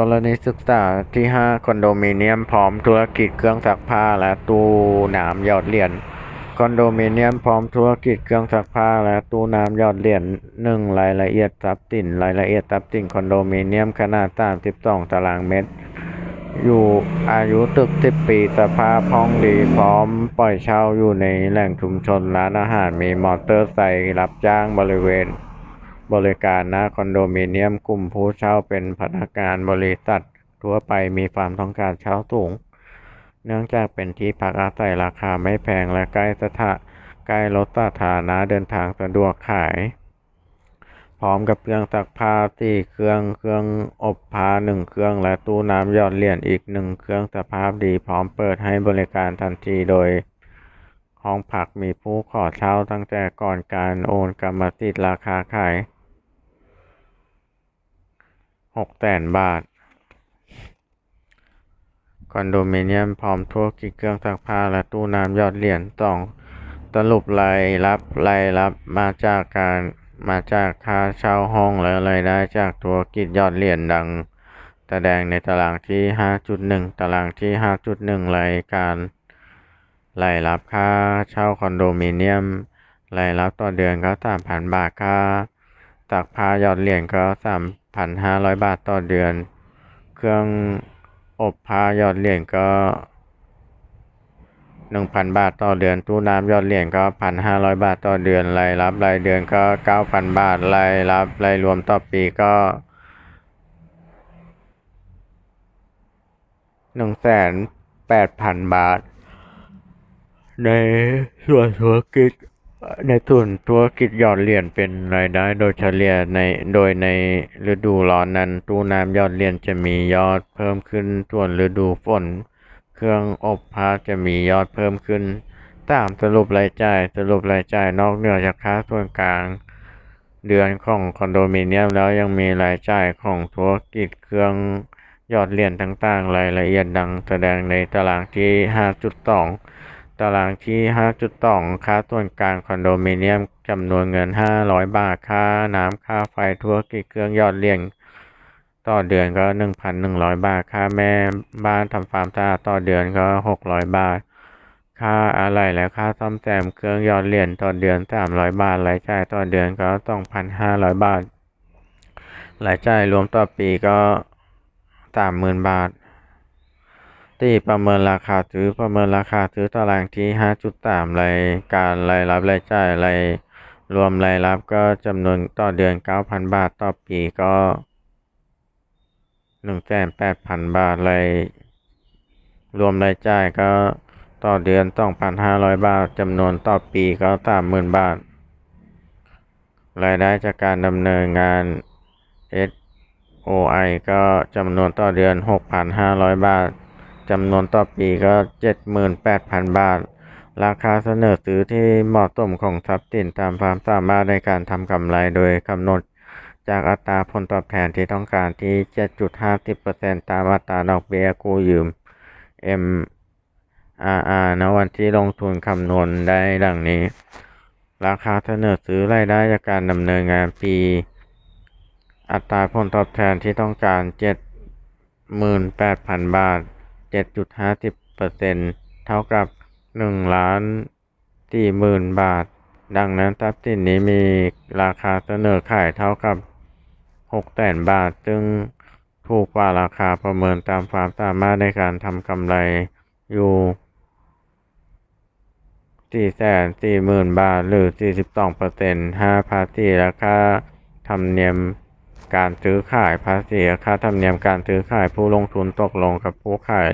กรณีศึกษาที่ 5 คอนโดมิเนียมพร้อมธุรกิจเครื่องซักผ้าและตู้น้ำหยอดเหรียญคอนโดมิเนียมพร้อมธุรกิจเครื่องซักผ้าและตู้น้ำหยอดเหรียญหนึ่งรายละเอียดทรัพย์สิน รายละเอียดทรัพย์สินคอนโดมิเนียมขนาด 32 ตารางเมตร อยู่อายุตึก 10 ปีสภาพห้องดีพร้อมปล่อยเช่าอยู่ในแหล่งชุมชนร้านอาหารมีมอเตอร์ไซค์รับจ้างบริเวณ บริการนาคอนโดมิเนียมกลุ่มผู้เช่าเป็นพนักงานบริษัททั่วไปมีความต้องการเช่าสูง เนื่องจากเป็นที่พักอาศัยราคาไม่แพงและใกล้สถาใกล้รถสาธารณะเดินทางสะดวกขาย พร้อมกับเครื่องซักผ้าสี่เครื่องเครื่องอบผ้าหนึ่งเครื่องและตู้น้ำหยอดเหรียญอีกหนึ่งเครื่องสภาพดีพร้อมเปิดให้บริการทันทีโดยห้องพักมีผู้ขอเช่าตั้งแต่ก่อนการโอนกรรมสิทธิ์ราคาขาย หกแสนบาท คอนโดมิเนียมพร้อมธุรกิจเครื่องซักผ้าและตู้น้ำยอดเหรียญสองสรุปรายรับรายรับมาจากการมาจากค่าเช่าห้องและรายได้จากธุรกิจยอดเหรียญดัง แสดงในตารางที่ 5.1 ตารางที่ 5.1 รายการรายรับค่าเช่าคอนโดมิเนียมรายรับต่อเดือนก็ 3,000 บาทค่าซักผ้ายอดเหรียญก็ 3,500 บาทต่อเดือน เครื่องอบผ้าหยอดเหรียญก็ 1,000 บาทต่อเดือน ตู้น้ำหยอดเหรียญก็ 1,500 บาทต่อเดือน รายรับรายเดือนก็ 9,000 บาท รายรับรายรวมต่อปีก็1,800,000บาท ในส่วนธุรกิจ ในส่วนธุรกิจหยอดเหรียญเป็นรายได้โดยเฉลี่ยในโดยในฤดูร้อนนั้น ตู้น้ำหยอดเหรียญจะมียอดเพิ่มขึ้น ส่วนฤดูฝน เครื่องอบผ้าจะมียอดเพิ่มขึ้นตามสรุปรายจ่ายสรุปรายจ่ายนอกเหนือจากค่าส่วนกลาง เดือนของคอนโดมิเนียมแล้วยังมีรายจ่ายของธุรกิจเครื่องหยอดเหรียญต่างๆ รายละเอียดดังแสดงในตารางที่ 5.2 ตารางที่ 5.2 ค่าส่วนกลางคอนโดมิเนียมจำนวนเงิน 500 บาท ค่าน้ำ ค่าไฟธุรกิจเครื่องยอดเหรียญต่อเดือนก็ 1,100 บาท ค่าแม่บ้านทำความสะอาดต่อเดือนก็ 600 บาท ค่าอะไหล่และค่าซ่อมแซมเครื่องยอดเหรียญต่อเดือน 300 บาท รายจ่ายต่อเดือนก็ 2,500 บาท รายจ่ายรวมต่อปีก็ 30,000 บาท ตีประเมินราคาซื้อประเมินราคาซื้อตารางที่ 5.3 รายการรายรับรายจ่ายรายรวมรายรับก็จำนวนต่อเดือน 9,000 บาทต่อปีก็ 18,000 บาทรายรวมรายจ่ายก็ต่อเดือน 2,500 บาทจำนวนต่อปีก็ 30,000 บาท รายได้จากการดำเนินงาน SOI ก็จำนวนต่อเดือน 6,500 บาท จำนวนต่อปีก็ 78,000 บาท ราคาเสนอซื้อที่เหมาะสมของทรัพย์สินตามความสามารถในการทำกำไรโดยกำหนดจากอัตราผลตอบแทนที่ต้องการที่ 7.50%ตามอัตราดอกเบี้ยกู้ยืม MRR ณวันที่ลงทุนคำนวณได้ดังนี้ ราคาเสนอซื้อรายได้จากการดำเนินงานปี อัตราผลตอบแทนที่ต้องการ 78,000 บาท 7.50%เท่ากับ 1 ล้าน40,000บาท ดังนั้นทรัพย์สินนี้มีราคาเสนอขายเท่ากับ6แสนบาท ซึ่งถูกกว่าราคาประเมินตามความสามารถในการทำกำไรอยู่ 440,000 บาท หรือ 42%ห้าภาษีและค่าธรรมเนียม การซื้อขายภาษีค่าธรรมเนียมการซื้อขายผู้ลงทุนตกลงกับผู้ขาย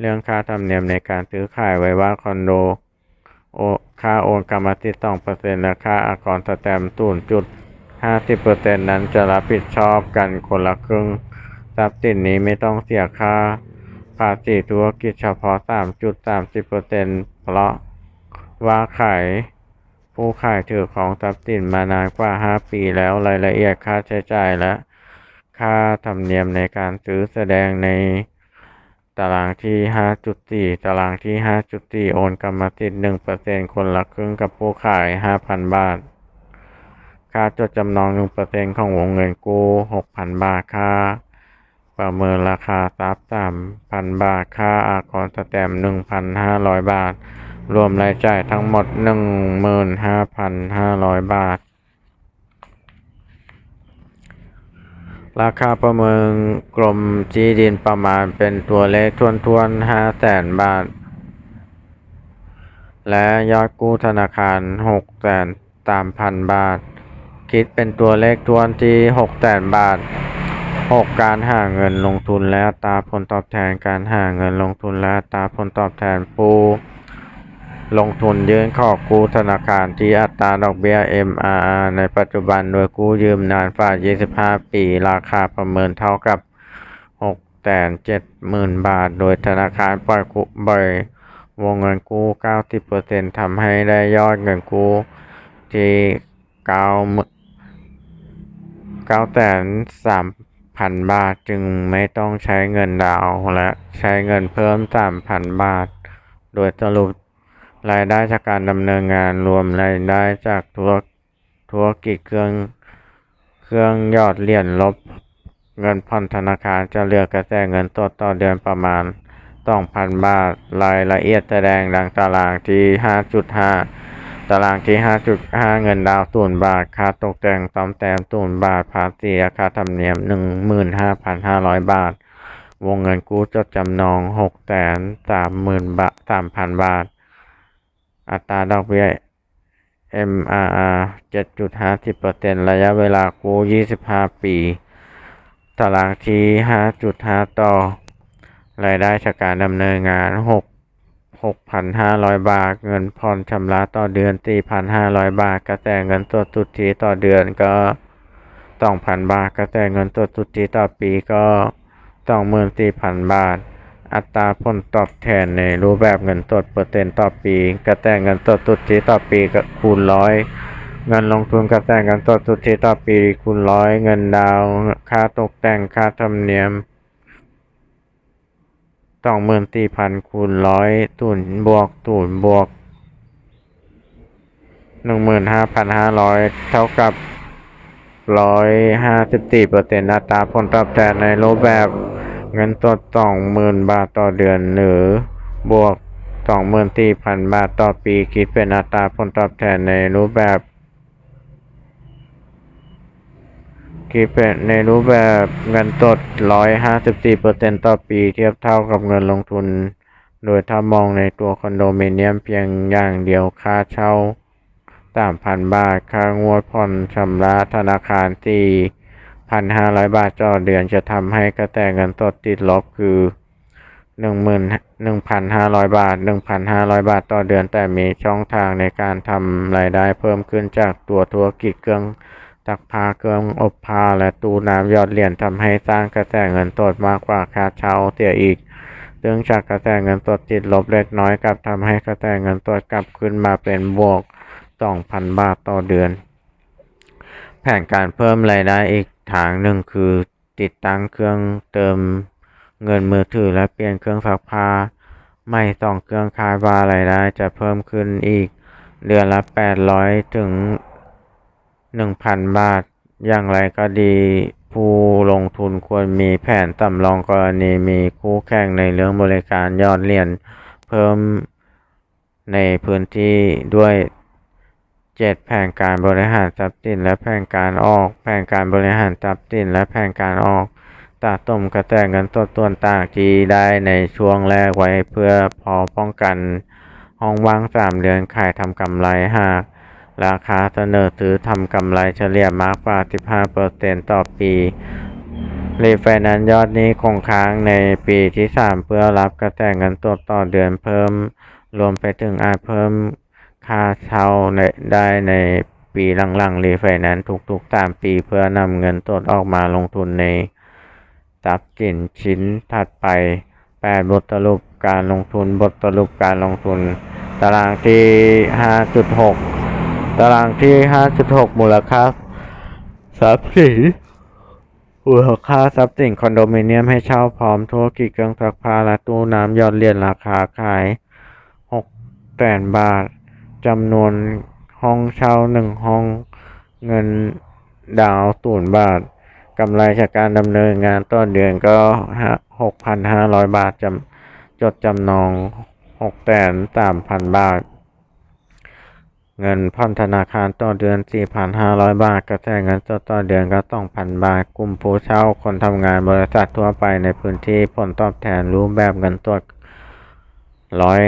เรื่องค่าธรรมเนียมในการซื้อขายไว้ว่าคอนโดโอค่าโอนกรรมสิทธิ์2%และค่าอากรสแตมป์0.50%นั้นจะรับผิดชอบกันคนละครึ่งทรัพย์สินนี้ไม่ต้องเสียค่าภาษีธุรกิจเฉพาะ3.30%เพราะว่าขาย ผู้ขายถือของทรัพย์สินมานานกว่า 5 ปีแล้วรายละเอียดค่าใช้จ่ายและ ค่าธรรมเนียมในการซื้อแสดงในตารางที่ 5.4 ตารางที่ 5.4 โอนกรรมสิทธิ์1%คนละครึ่งกับผู้ขาย 5,000 บาท ค่าจดจำนอง 1%ของวงเงินกู้ 6,000 บาท ค่า ประเมินราคาทรัพย์3,000 บาท ค่าอากรสแตม 1,500 บาท รวมรายจ่ายทั้งหมด 15,500 บาท ราคาประเมินกรมที่ดินประมาณเป็นตัวเลขทวนๆ500,000บาท และยอดกู้ธนาคาร603,000บาท คิดเป็นตัวเลขทวนที่600,000บาท 6. การหาเงินลงทุนและตาผลตอบแทนการหาเงินลงทุนและตาผลตอบแทนผู้ ลงทุนยื่นขอกู้ธนาคารที่อัตราดอกเบี้ย MRR ในปัจจุบันโดยกู้ยืมนานกว่า 25 ปี ราคาประเมินเท่ากับ 6 7 0 0 0 บาท โดยธนาคารปล่อยกู้บ่อยวงเงินกู้ 90%ทำให้ได้ยอดเงินกู้ที่903,000 บาท จึงไม่ต้องใช้เงินดาวและใช้เงินเพิ่ม 3,000 บาท โดยสรุป รายได้จากการดำเนินงานรวมรายได้จากธุรกิจเครื่องหยอดเหรียญลบเงินผ่อนธนาคารจะเหลือกระแสเงินสดต่อเดือนประมาณ 2,000 บาท รายละเอียดแสดงดังตารางที่ 5.5 ตารางที่ 5.5 เงินดาวน์0บาท ค่าตกแต่งซ่อมแซม0บาท ภาษีและค่าธรรมเนียม 15,500 บาท วงเงินกู้จดจำนอง 630,000 บาท อัตราดอกเบี้ย MRR 7.50%ระยะเวลากู้ 25 ปีตารางที่ 5.5 ต่อ รายได้จากการดำเนินงาน6,500 บาท เงินผ่อนชำระต่อเดือน 4,500 บาท กระแสเงินสดสุทธิต่อเดือนก็ 2,000 บาท กระแสเงินสดสุทธิต่อปีก็ 24,000 บาท อัตราผลตอบแทนในรูปแบบเงินสดเปอร์เซ็นต์ต่อปี กระแสเงินสดสุทธิต่อปีคูณร้อยเงินลงทุนกระแสเงินสดสุทธิต่อปีคูณร้อยเงินดาว ค่าตกแต่งค่าธรรมเนียม24,000คูณร้อย0บวก0บวก15,500เท่ากับ154%อัตราผลตอบแทนในรูปแบบ เงินสด20,000บาทต่อเดือน หรือบวก24,000บาทต่อปี คิดเป็นอัตราผลตอบแทนในรูปแบบ คิดเป็นในรูปแบบเงินสด154%ต่อปี เทียบเท่ากับเงินลงทุน โดยถ้ามองในตัวคอนโดมิเนียมเพียงอย่างเดียวค่าเช่า3,000บาท ค่างวดผ่อนชำระธนาคาร 4,500 บาทต่อเดือนจะทำให้กระแสเงินสดติดลบคือ1,500 บาท 1,500 บาทต่อเดือน แต่มีช่องทางในการทำรายได้เพิ่มขึ้นจากตัวธุรกิจเครื่องซักผ้าเครื่องอบผ้าและตู้น้ำยอดเหรียญทำให้สร้างกระแสเงินสดมากกว่าค่าเช่าเสียอีก ซึ่งจากกระแสเงินสดติดลบเล็กน้อยกับทำให้กระแสเงินสดกลับขึ้นมาเป็นบวก 2,000 บาทต่อเดือน แผนการเพิ่มรายได้อีก ทางหนึ่งคือติดตั้งเครื่องเติมเงินมือถือและเปลี่ยนเครื่องซักผ้าใหม่สองเครื่องคาดว่ารายได้จะเพิ่มขึ้นอีกเดือนละ 800 ถึง 1,000 บาท อย่างไรก็ดีผู้ลงทุนควรมีแผนสำรองกรณีมีคู่แข่งในเรื่องบริการยอดเหรียญเพิ่มในพื้นที่ด้วย 7. แผนการบริหารทรัพย์สินและแผนการออก แผนการบริหารทรัพย์สินและแผนการออกสะสมกระแสเงินสดส่วนต่างที่ได้ในช่วงแรกไว้เพื่อพอป้องกัน ห้องว่าง3เดือนขายทำกำไรหากราคาเสนอซื้อทำกำไรเฉลี่ยมากกว่า 15%ต่อปี รีไฟแนนซ์ยอดนี้คงค้างในปีที่ 3 เพื่อรับกระแสเงินสดต่อเดือนเพิ่ม รวมไปถึงอาจเพิ่ม ค่าเช่าได้ในปีหลังๆรีไฟแนนซ์ทุกๆ 3 ปีเพื่อนำเงินสดออกมาลงทุนในทรัพย์สินชิ้นถัดไป 8 บทสรุปการลงทุนบทสรุปการลงทุน ตารางที่ 5.6 ตารางที่ 5.6 มูลค่าทรัพย์สินมูลค่าทรัพย์สินคอนโดมิเนียมให้เช่าพร้อมธุรกิจเครื่องซักผ้าและตู้น้ำยอดเรียญราคาขาย6แสนบาท จำนวนห้องเช่า1ห้องเงินดาวน์0บาทกำไรจากการดำเนินงานต่อเดือนก็หกพันห้าร้อยบาทจำจดจำนองหกแสนสามพันบาท เงินผ่อนธนาคารต่อเดือน 4,500 บาท กระแสเงินสดต่อเดือนก็ 2,000 บาท กลุ่มผู้เช่าคนทำงานบริษัททั่วไปในพื้นที่ผลตอบแทนรูปแบบเงินสด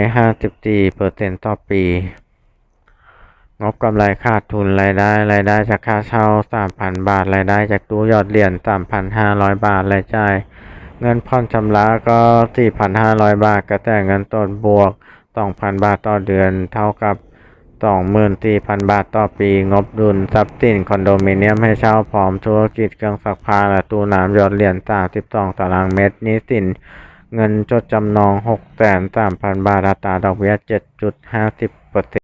154%ต่อปี งบกำไรขาดทุนรายได้รายได้จากค่าเช่า 3,000 บาทรายได้จากตู้หยอดเหรียญ3,500 บาทรายจ่ายเงินผ่อนชำระก็ 4,500 บาทกระแสเงินสดบวก 2,000 บาทต่อเดือนเท่ากับ 24,000 บาทต่อปี งบดุลทรัพย์สินคอนโดมิเนียมให้เช่าพร้อมธุรกิจเครื่องซักผ้าและตู้น้ำยอดเหรียญ32ตารางเมตรนี้สินเงินจดจำนอง 630,000บาทอัตราดอกเบี้ย 7.50%